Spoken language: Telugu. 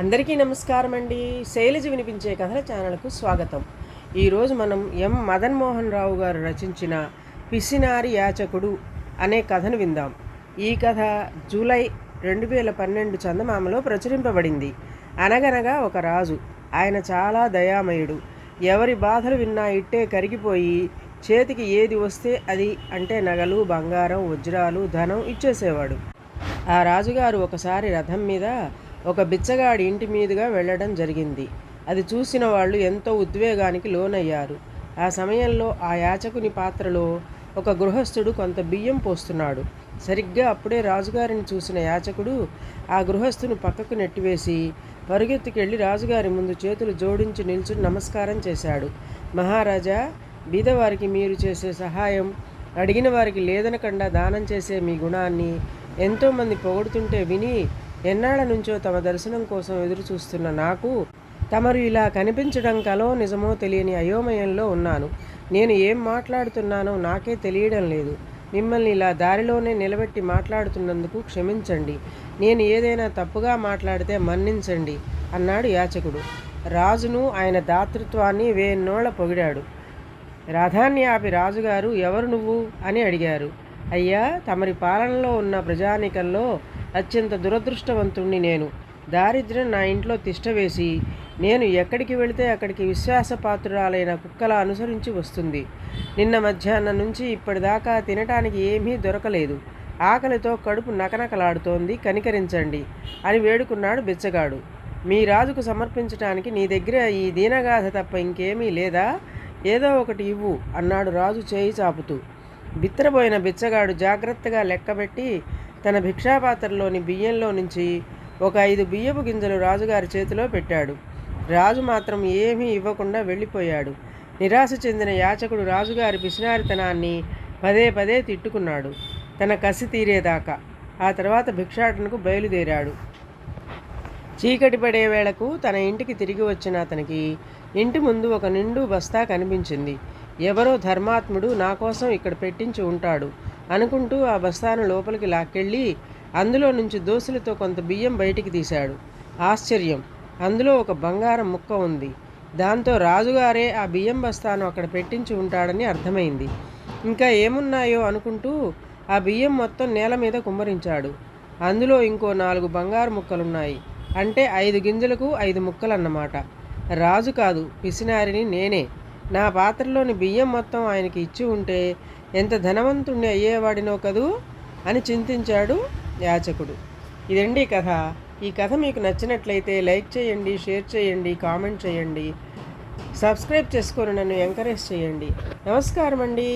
అందరికీ నమస్కారం అండి శైలజ వినిపించే కథల ఛానల్కు స్వాగతం. ఈరోజు మనం ఎం. మదన్ మోహన్ రావు గారు రచించిన పిసినారి యాచకుడు అనే కథను విందాం. ఈ కథ జూలై రెండు వేల పన్నెండు చందమామలో ప్రచురింపబడింది. అనగనగా ఒక రాజు ఆయన చాలా దయామయుడు. ఎవరి బాధలు విన్నా ఇట్టే కరిగిపోయి చేతికి ఏది వస్తే అది అంటే నగలు బంగారం వజ్రాలు ధనం ఇచ్చేసేవాడు. ఆ రాజుగారు ఒకసారి రథం మీద ఒక బిచ్చగాడి ఇంటి మీదుగా వెళ్ళడం జరిగింది. అది చూసిన వాళ్ళు ఎంతో ఉద్వేగానికి లోనయ్యారు. ఆ సమయంలో ఆ యాచకుని పాత్రలో ఒక గృహస్థుడు కొంత బియ్యం పోస్తున్నాడు. సరిగ్గా అప్పుడే రాజుగారిని చూసిన యాచకుడు ఆ గృహస్థుని పక్కకు నెట్టివేసి పరుగెత్తుకెళ్ళి రాజుగారి ముందు చేతులు జోడించి నిల్చుని నమస్కారం చేశాడు. మహారాజా బీదవారికి మీరు చేసే సహాయం అడిగిన వారికి లేదనకుండా దానం చేసే మీ గుణాన్ని ఎంతోమంది పొగుడుతుంటే విని ఎన్నాళ్ళ నుంచో తమ దర్శనం కోసం ఎదురు చూస్తున్న నాకు తమరు ఇలా కనిపించడం కలో నిజమో తెలియని అయోమయంలో ఉన్నాను. నేను ఏం మాట్లాడుతున్నానో నాకే తెలియడం లేదు. మిమ్మల్ని ఇలా దారిలోనే నిలబెట్టి మాట్లాడుతున్నందుకు క్షమించండి. నేను ఏదైనా తప్పుగా మాట్లాడితే మన్నించండి అన్నాడు యాచకుడు. రాజును ఆయన దాతృత్వాన్ని వేన్నోళ్ళ పొగిడాడు. రథాన్ని ఆపి రాజుగారు ఎవరు నువ్వు? అని అడిగారు. అయ్యా తమరి పాలనలో ఉన్న ప్రజానికల్లో అత్యంత దురదృష్టవంతుణ్ణి నేను. దారిద్ర్యం నా ఇంట్లో తిష్టవేసి నేను ఎక్కడికి వెళితే అక్కడికి విశ్వాసపాత్రురాలైన కుక్కలా అనుసరించి వస్తుంది. నిన్న మధ్యాహ్నం నుంచి ఇప్పటిదాకా తినటానికి ఏమీ దొరకలేదు. ఆకలితో కడుపు నకనకలాడుతోంది కనికరించండి అని వేడుకున్నాడు బిచ్చగాడు. మీ రాజుకు సమర్పించటానికి నీ దగ్గర ఈ దీనగాథ తప్ప ఇంకేమీ లేదా? ఏదో ఒకటి ఇవ్వు అన్నాడు రాజు చేయి చాపుతూ. బిత్తరబోయిన బిచ్చగాడు జాగ్రత్తగా లెక్కబెట్టి తన భిక్షాపాత్రలోని బియ్యంలో నుంచి ఒక ఐదు బియ్యపు గింజలు రాజుగారి చేతిలో పెట్టాడు. రాజు మాత్రం ఏమీ ఇవ్వకుండా వెళ్ళిపోయాడు. నిరాశ చెందిన యాచకుడు రాజుగారి పిసినారితనాన్ని పదే పదే తిట్టుకున్నాడు. తన కసి తీరేదాకా ఆ తర్వాత భిక్షాటనకు బయలుదేరాడు. చీకటి పడే వేళకు తన ఇంటికి తిరిగి వచ్చిన అతనికి ఇంటి ముందు ఒక నిండు బస్తా కనిపించింది. ఎవరో ధర్మాత్ముడు నా కోసం ఇక్కడ పెట్టించి ఉంటాడు. అనుకుంటూ ఆ బస్తాను లోపలికి లాక్కెళ్ళి అందులో నుంచి దోసులతో కొంత బియ్యం బయటికి తీశాడు. ఆశ్చర్యం! అందులో ఒక బంగారం ముక్క ఉంది. దాంతో రాజుగారే ఆ బియ్యం బస్తాను అక్కడ పెట్టించి ఉంటాడని అర్థమైంది. ఇంకా ఏమున్నాయో అనుకుంటూ ఆ బియ్యం మొత్తం నేల మీద కుమ్మరించాడు. అందులో ఇంకో నాలుగు బంగారు ముక్కలున్నాయి. అంటే ఐదు గింజలకు ఐదు ముక్కలన్నమాట. రాజు కాదు పిసినారిని నేనే. నా పాత్రలోని బియ్యం మొత్తం ఆయనకి ఇచ్చి ఉంటే ఎంత ధనవంతుణ్ణి అయ్యేవాడినో కదూ అని చింతించాడు యాచకుడు. ఇదండి కథ. ఈ కథ మీకు నచ్చినట్లయితే లైక్ చేయండి షేర్ చేయండి కామెంట్ చేయండి. సబ్స్క్రైబ్ చేసుకొని నన్ను ఎంకరేజ్ చేయండి. నమస్కారం అండి